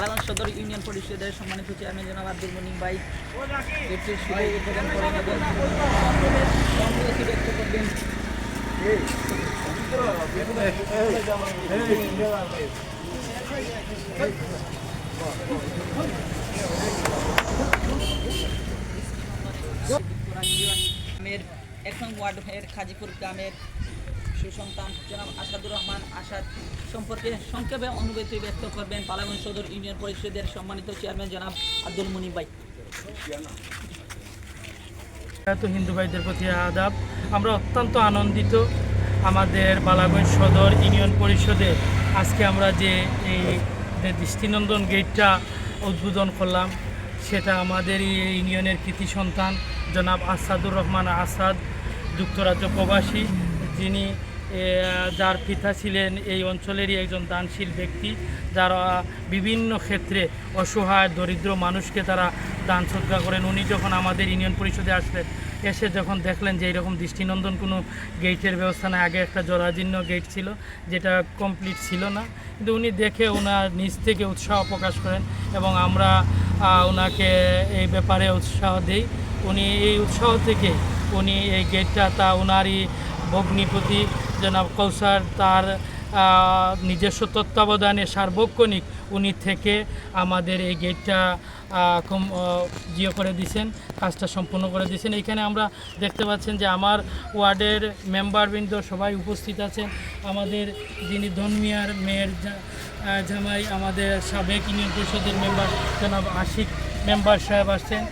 পালাগঞ্জ সদর ইউনিয়ন পরিষদের সম্মানিত চেয়ারম্যান জনাব আব্দুল মনিম ভাই গেটটির শুভ উদ্বোধন খাজিপুর গ্রামের সুসন্তান জনাব আসাদুর রহমান আসাদ সম্পর্কে সংক্ষেপে অনুভূতি ব্যক্ত করবেন পালাগঞ্জ সদর ইউনিয়ন পরিষদের সম্মানিত চেয়ারম্যান জনাব আব্দুল মুনিম ভাই। তো হিন্দু ভাইদের প্রতি আদাব। আমরা অত্যন্ত আনন্দিত আমাদের বালাগঞ্জ সদর ইউনিয়ন পরিষদে আজকে আমরা যে এই দৃষ্টিনন্দন গেটটা উদ্বোধন করলাম, সেটা আমাদের ইউনিয়নের কৃতি সন্তান জনাব আসাদুর রহমান আসাদ, যুক্তরাজ্য প্রবাসী, যিনি যার পিতা ছিলেন এই অঞ্চলেরই একজন দানশীল ব্যক্তি, যারা বিভিন্ন ক্ষেত্রে অসহায়, দরিদ্র মানুষকে তারা দান সৎকা করেন। উনি যখন আমাদের ইউনিয়ন পরিষদে আসলেন, এসে যখন দেখলেন যে এরকম দৃষ্টিনন্দন কোনো গেটের ব্যবস্থা নাই, আগে একটা জরাজীর্ণ গেট ছিল, যেটা কমপ্লিট ছিল না। কিন্তু উনি দেখে ওনার নিজ থেকে উৎসাহ প্রকাশ করেন এবং আমরা ওনাকে এই ব্যাপারে উৎসাহ দেই। উনি এই উৎসাহ থেকে উনি এই গেটটা তা ওনারই ভগ্নিপতি জনাব কৌসার তার নিজস্ব তত্ত্বাবধানে সার্বক্ষণিক উনি থেকে আমাদের এই গেটটা জিও করে দিয়েছেন কাজটা সম্পূর্ণ করে দিয়েছেন এখানে আমরা দেখতে পাচ্ছেন যে আমার ওয়ার্ডের মেম্বারবৃন্দ সবাই উপস্থিত আছেন। আমাদের যিনি ধর্মিয়ার মেয়ের জামাই, আমাদের সাবেক ইউনিয়ন পরিষদের মেম্বার জনাব আশিক, মেম্বার সাহেব আসছেন।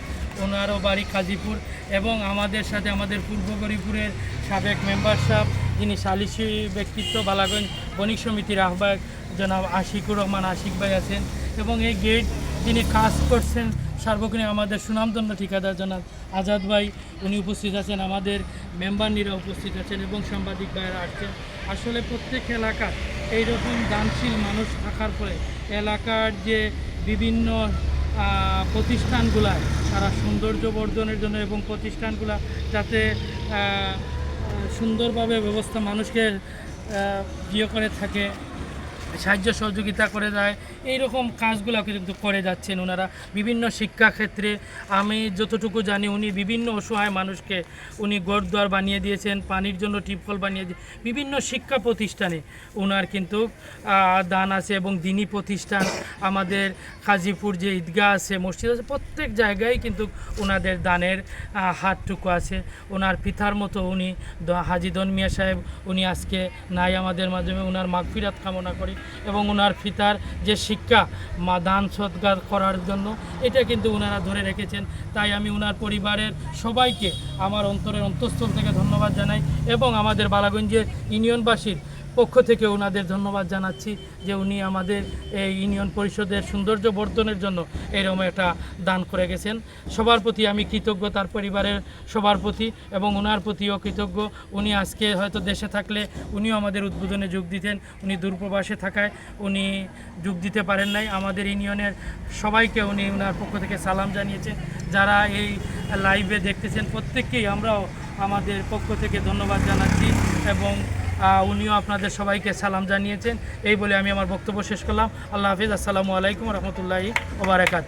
ওনারও বাড়ি কাজীপুর। এবং আমাদের সাথে আমাদের পূর্ব গরিপুরের সাবেক মেম্বার সাহেব, যিনি সালিসি ব্যক্তিত্ব, বালাগঞ্জ বণিক সমিতির আহ্বায়ক জনাব আশিকুর রহমান আশিক ভাই আছেন এবং এই গেট যিনি কাজ করছেন, সার্বক্ষণিক আমাদের সুনামদণ্ড ঠিকাদার জনাব আজাদ ভাই, উনি উপস্থিত আছেন, আমাদের মেম্বারনিরা উপস্থিত আছেন এবং সাংবাদিক ভাইয়েরা আসছেন। আসলে প্রত্যেক এলাকার এইরকম দানশীল মানুষ থাকার পরে এলাকার যে বিভিন্ন প্রতিষ্ঠানগুলায় তারা সৌন্দর্য বর্ধনের জন্য এবং প্রতিষ্ঠানগুলা যাতে সুন্দরভাবে ব্যবস্থা মানুষকে ইয়ে করে থাকে। সাহায্য সহযোগিতা করে দেয় এইরকম কাজগুলো কিন্তু করে যাচ্ছেন ওনারা। বিভিন্ন শিক্ষাক্ষেত্রে আমি যতটুকু জানি উনি বিভিন্ন অসহায় মানুষকে উনি গড়দুয়ার বানিয়ে দিয়েছেন, পানির জন্য টিপকল বানিয়ে দিয়ে বিভিন্ন শিক্ষা প্রতিষ্ঠানে ওনার কিন্তু দান আছে এবং দিনী প্রতিষ্ঠান, আমাদের কাজীপুর যে ঈদগাহ আছে, মসজিদ আছে, প্রত্যেক জায়গায় কিন্তু ওনাদের দানের হাতটুকু আছে। ওনার পিতার মতো উনি হাজি দনমিয়া সাহেব, উনি আজকে নাই আমাদের মাধ্যমে ওনার মাগফিরাত কামনা করি। এবং ওনার পিতার যে শিক্ষা, মা দান সৎকার করার জন্য, এটা কিন্তু ওনারা ধরে রেখেছেন। তাই আমি ওনার পরিবারের সবাইকে আমার অন্তরের অন্তঃস্থল থেকে ধন্যবাদ জানাই এবং আমাদের বালাগঞ্জের ইউনিয়নবাসীর পক্ষ থেকে ওনাদের ধন্যবাদ জানাচ্ছি যে উনি আমাদের এই ইউনিয়ন পরিষদের সৌন্দর্য বর্ধনের জন্য এরকম একটা দান করে গেছেন। সবার প্রতি আমি কৃতজ্ঞ, তার পরিবারের সবার প্রতি এবং ওনার প্রতিও কৃতজ্ঞ। উনি আজকে হয়তো দেশে থাকলে উনিও আমাদের উদ্বোধনে যোগ দিতেন। উনি দূরপ্রবাসে থাকায় উনি যোগ দিতে পারেন নাই। আমাদের ইউনিয়নের সবাইকে উনি ওনার পক্ষ থেকে সালাম জানিয়েছেন যারা এই লাইভে দেখতেছেন, প্রত্যেককেই আমরাও আমাদের পক্ষ থেকে ধন্যবাদ জানাচ্ছি এবং উনিও আপনাদের সবাইকে সালাম জানিয়েছেন। এই বলে আমি আমার বক্তব্য শেষ করলাম। আল্লাহ হাফিজ। আসসালামু আলাইকুম রহমতুল্লাহি ওবরাকাতু